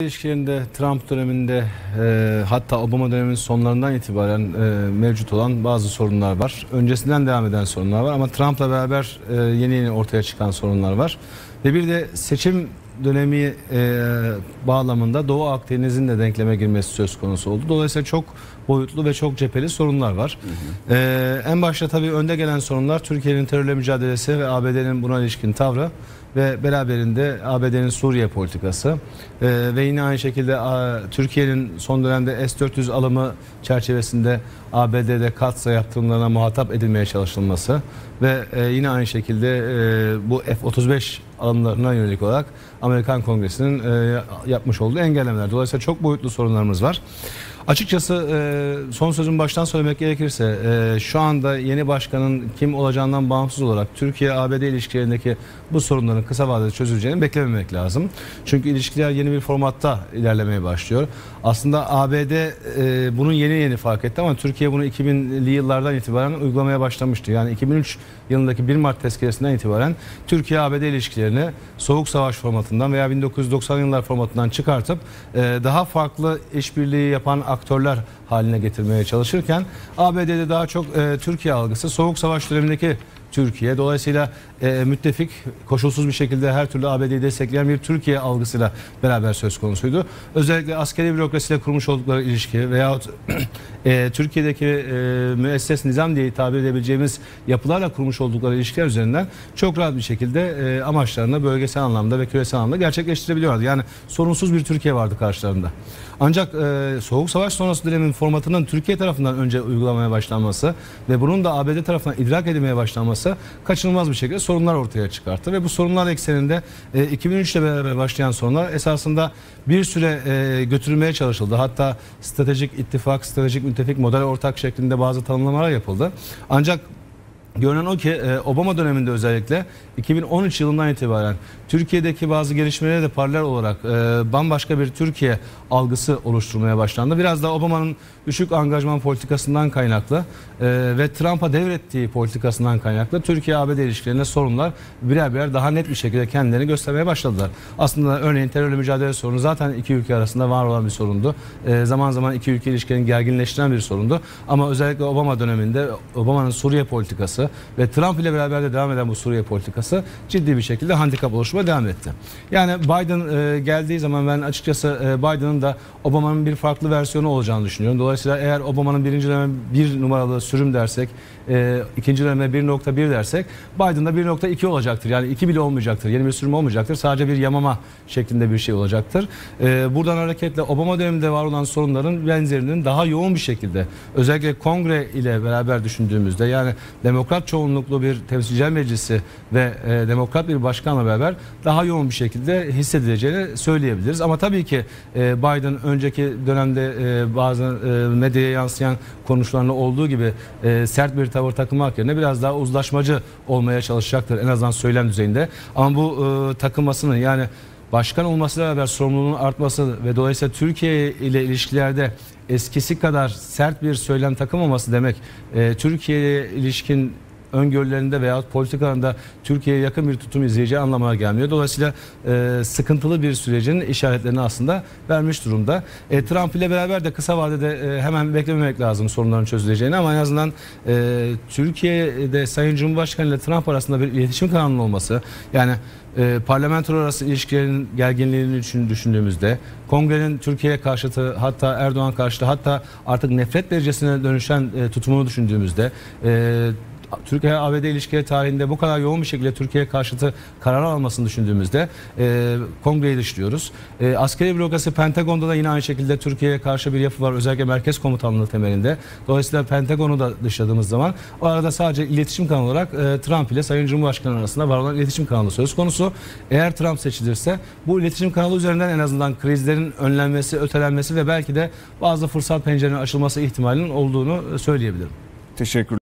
İlişkilerinde Trump döneminde e, hatta Obama döneminin sonlarından itibaren e, mevcut olan bazı sorunlar var. Öncesinden devam eden sorunlar var ama Trump'la beraber e, yeni yeni ortaya çıkan sorunlar var. Ve bir de seçim dönemi e, bağlamında Doğu Akdeniz'in de denkleme girmesi söz konusu oldu. Dolayısıyla çok boyutlu ve çok cepheli sorunlar var. E, en başta tabii önde gelen sorunlar Türkiye'nin terörle mücadelesi ve ABD'nin buna ilişkin tavrı ve beraberinde ABD'nin Suriye politikası Ee, ve yine aynı şekilde a, Türkiye'nin son dönemde S-400 alımı çerçevesinde ABD'de katsa yaptırımlarına muhatap edilmeye çalışılması ve e, yine aynı şekilde e, bu F-35 alımlarına yönelik olarak Amerikan Kongresi'nin e, yapmış olduğu engellemeler. Dolayısıyla çok boyutlu sorunlarımız var. Açıkçası e, son sözüm baştan söylemek gerekirse e, şu anda yeni başkanın kim olacağından bağımsız olarak Türkiye-ABD ilişkilerindeki bu sorunların kısa vadede çözüleceğini beklememek lazım. Çünkü ilişkiler yeni bir formatta ilerlemeye başlıyor. Aslında ABD e, bunun yeni yeni fark etti ama Türkiye bunu 2000'li yıllardan itibaren uygulamaya başlamıştı. Yani 2003 yılındaki 1 Mart tezkeresinden itibaren Türkiye-ABD ilişkilerini soğuk savaş formatından veya 1990 yıllar formatından çıkartıp e, daha farklı işbirliği yapan aktörler haline getirmeye çalışırken ABD'de daha çok e, Türkiye algısı soğuk savaş dönemindeki Türkiye. Dolayısıyla e, müttefik koşulsuz bir şekilde her türlü ABD'yi destekleyen bir Türkiye algısıyla beraber söz konusuydu. Özellikle askeri bürokrasiyle kurmuş oldukları ilişki veyahut e, Türkiye'deki e, müesses nizam diye tabir edebileceğimiz yapılarla kurmuş oldukları ilişkiler üzerinden çok rahat bir şekilde e, amaçlarını bölgesel anlamda ve küresel anlamda gerçekleştirebiliyorlardı. Yani sorunsuz bir Türkiye vardı karşılarında. Ancak e, Soğuk Savaş sonrası dönemin formatının Türkiye tarafından önce uygulamaya başlanması ve bunun da ABD tarafından idrak edilmeye başlanması kaçınılmaz bir şekilde sorunlar ortaya çıkarttı. Ve bu sorunlar ekseninde e, 2003 ile beraber başlayan sorunlar esasında bir süre e, götürülmeye çalışıldı. Hatta stratejik ittifak, stratejik müttefik model ortak şeklinde bazı tanımlamalar yapıldı. Ancak Görünen o ki e, Obama döneminde özellikle 2013 yılından itibaren Türkiye'deki bazı gelişmelere de paralel olarak e, bambaşka bir Türkiye algısı oluşturmaya başlandı. Biraz da Obama'nın düşük angajman politikasından kaynaklı e, ve Trump'a devrettiği politikasından kaynaklı Türkiye-ABD ilişkilerinde sorunlar birer birer daha net bir şekilde kendilerini göstermeye başladılar. Aslında örneğin terörle mücadele sorunu zaten iki ülke arasında var olan bir sorundu. Zaman zaman iki ülke ilişkilerini gerginleştiren bir sorundu. Ama özellikle Obama döneminde Obama'nın Suriye politikası ve Trump ile beraber de devam eden bu Suriye politikası ciddi bir şekilde handikap oluşmaya devam etti. Yani Biden e, geldiği zaman ben açıkçası e, Biden'ın da Obama'nın bir farklı versiyonu olacağını düşünüyorum. Dolayısıyla eğer Obama'nın birinci dönem bir numaralı sürüm dersek, e, ikinci döneme 1.1 dersek Biden'da 1.2 olacaktır. Yani 2 bile olmayacaktır. Yeni bir sürüm olmayacaktır. Sadece bir yamama şeklinde bir şey olacaktır. E, buradan hareketle Obama döneminde var olan sorunların benzerinin daha yoğun bir şekilde özellikle kongre ile beraber düşündüğümüzde yani demokrat çoğunluklu bir temsilciler meclisi ve e, demokrat bir başkanla beraber daha yoğun bir şekilde hissedileceğini söyleyebiliriz. Ama tabii ki e, Biden önceki dönemde e, bazı e, medyaya yansıyan konuşmalarında olduğu gibi e, sert bir tavır takılmak yerine biraz daha uzlaşmacı olmaya çalışacaktır en azından söylem düzeyinde. Ama bu e, takılmasının yani başkan olmasıyla beraber sorumluluğun artması ve dolayısıyla Türkiye ile ilişkilerde eskisi kadar sert bir söylem takılmaması demek e, Türkiye'ye ilişkin öngörülerinde veya politikalarında Türkiye'ye yakın bir tutum izleyeceği anlamına gelmiyor. Dolayısıyla e, sıkıntılı bir sürecin işaretlerini aslında vermiş durumda. E, Trump ile beraber de kısa vadede e, hemen beklememek lazım sorunların çözüleceğini ama en azından e, Türkiye'de Sayın Cumhurbaşkanı ile Trump arasında bir iletişim kanalının olması yani e, parlamento arası ilişkilerin gerginliğini düşün, düşündüğümüzde kongrenin Türkiye'ye karşıtı hatta Erdoğan karşıtı hatta artık nefret derecesine dönüşen e, tutumunu düşündüğümüzde e, Türkiye-ABD ilişkileri tarihinde bu kadar yoğun bir şekilde Türkiye karşıtı karar almasını düşündüğümüzde e, kongreyi dışlıyoruz. E, askeri bürokrasi Pentagon'da da yine aynı şekilde Türkiye'ye karşı bir yapı var. Özellikle merkez komutanlığı temelinde. Dolayısıyla Pentagon'u da dışladığımız zaman o arada sadece iletişim kanalı olarak e, Trump ile Sayın Cumhurbaşkanı arasında var olan iletişim kanalı söz konusu. Eğer Trump seçilirse bu iletişim kanalı üzerinden en azından krizlerin önlenmesi, ötelenmesi ve belki de bazı fırsat pencerenin açılması ihtimalinin olduğunu söyleyebilirim. Teşekkür